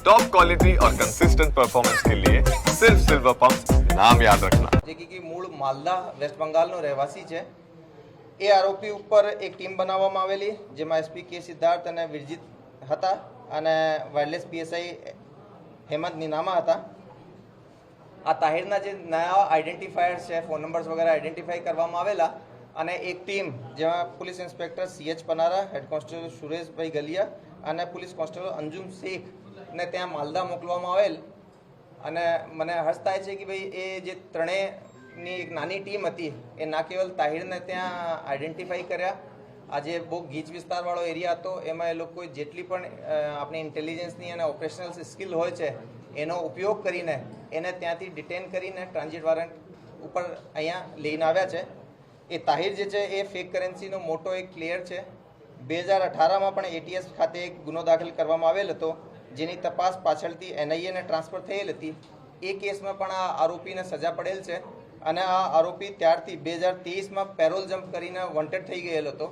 Top quality और consistent performance के लिए सिर्फ सिल्वर पंप नाम याद रखना જે કે મૂળ માલદા વેસ્ટ બંગાળનો રહેવાસી છે એ આરોપી ઉપર એક ટીમ બનાવવામાં આવેલી જેમાં એસપી કે સિદ્ધાર્થ અને વિરજીત હતા અને વાયરલેસ પીએસઆઈ હેમંત નીનામા હતા આ તાહિરના જે નયા આઈડેન્ટિફાયર્સ છે ફોન નંબર્સ વગેરે આઈડેન્ટિફાઈ કરવામાં આવેલા અને એક ટીમ જેમાં police inspector CH Panara head constable Sureshbhai Galiya અને પોલીસ કોન્સ્ટેબલ અંજુમ શેખને ત્યાં માલદા મોકલવામાં આવેલ. અને મને હર્ષ છે કે ભાઈ એ જે ત્રણેયની એક નાની ટીમ હતી, એ ના કેવલ તાહિરને ત્યાં આઈડેન્ટિફાઈ કર્યા. આજે બહુ ગીચ વિસ્તારવાળો એરિયા હતો, એમાં એ લોકોએ જેટલી પણ આપણી ઇન્ટેલિજન્સની અને ઓપરેશનલ સ્કિલ હોય છે, એનો ઉપયોગ કરીને એને ત્યાંથી ડિટેન કરીને ટ્રાન્ઝિટ વોરંટ ઉપર અહીંયા લઈને આવ્યા છે. એ તાહિર જે છે, એ ફેક કરન્સીનો મોટો એક ક્લિયર છે. બે હજાર અઢારમાં પણ એટીએસ ખાતે એક ગુનો દાખલ કરવામાં આવેલ હતો. જેની તપાસ પાછળથી એનઆઈએને ટ્રાન્સફર થયેલ હતી. એ કેસમાં પણ આ આરોપીને સજા પડેલ છે અને આ આરોપી ત્યારથી બે હજાર તેવીસમાં પેરોલ જમ્પ કરીને વોન્ટેડ થઈ ગયેલો હતો.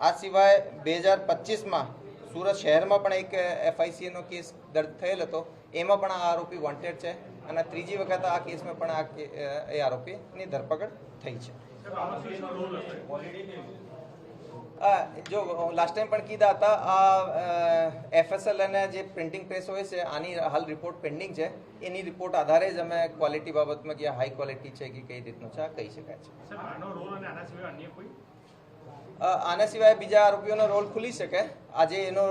આ સિવાય બે હજાર પચીસમાં સુરત શહેરમાં પણ એક એફઆઈસીએનો કેસ દર્જ થયેલ હતો. એમાં પણ આ આરોપી વોન્ટેડ છે અને ત્રીજી વખત આ કેસમાં પણ આ એ આરોપીની ધરપકડ થઈ છે? જો લાસ્ટ ટાઈમ પણ કીધા હતા આ એફએસએલ અને જે પ્રિન્ટિંગ પ્રેસ હોય છે આની હાલ રિપોર્ટ પેન્ડિંગ છે. એની રિપોર્ટ આધારે જ અમે ક્વોલિટી બાબતમાં કે હાઈ ક્વોલિટી છે કે કઈ રીતનું છે આ કહી શકાય છે. આનો સિવાય બીજા આરોપીઓનો રોલ ખુલી શકે. આજે એનો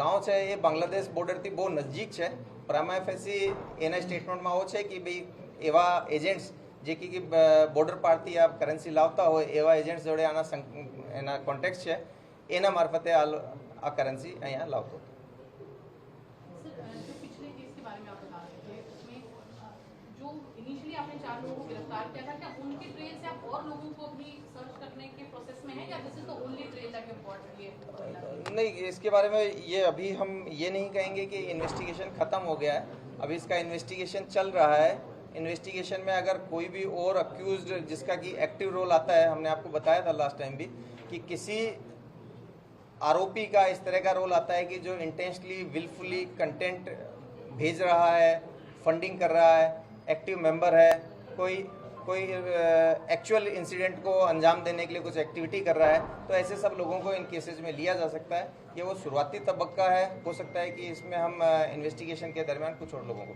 ગાંવ છે એ બાંગ્લાદેશ બોર્ડરથી બહુ નજીક છે. પ્રામા એફએસસી એના સ્ટેટમેન્ટમાં આવો છે કે ભાઈ એવા એજન્ટ્સ જે કે બોર્ડર પારથી આ કરન્સી લાવતા હોય એવા એજન્ટ્સ જોડે આના સંક- એના કોન્ટેક્ટ છે એના મારફતે આ લો- આ કરન્સી અહીંયા લાવતો હતો सर अ, जो पिछले केस के बारे में आप बता रहे थे उसमें अ, जो इनिशियली आपने चार लोगों को गिरफ्तार किया था क्या उनके ट्रेल से आप और लोगों को भी सर्च करने के प्रोसेस में है या this is the only trail that you got लिए नहीं इसके बारे में ये अभी हम ये नहीं कहेंगे कि इन्वेस्टिगेशन ख़त्म हो गया है अभी इसका इन्वेस्टिगेशन चल रहा है इन्वेस्टिगेशन में अगर कोई भी और अक्यूज जिसका कि एक्टिव रोल आता है, हमने आपको बताया था लास्ट टाइम भी, कि किसी आरोपी का इस तरह का रोल आता है कि जो इंटेंशली विलफुली कंटेंट भेज रहा है फंडिंग कर रहा है एक्टिव मेंबर है, कोई कोई एक्चुअल इंसिडेंट को अंजाम देने के लिए कुछ एक्टिविटी कर रहा है तो ऐसे सब लोगों को इन केसेस में लिया जा सकता है। ये वो शुरुआती तबक्का है, हो सकता है कि इसमें हम इन्वेस्टिगेशन के दरमियान कुछ और लोगों को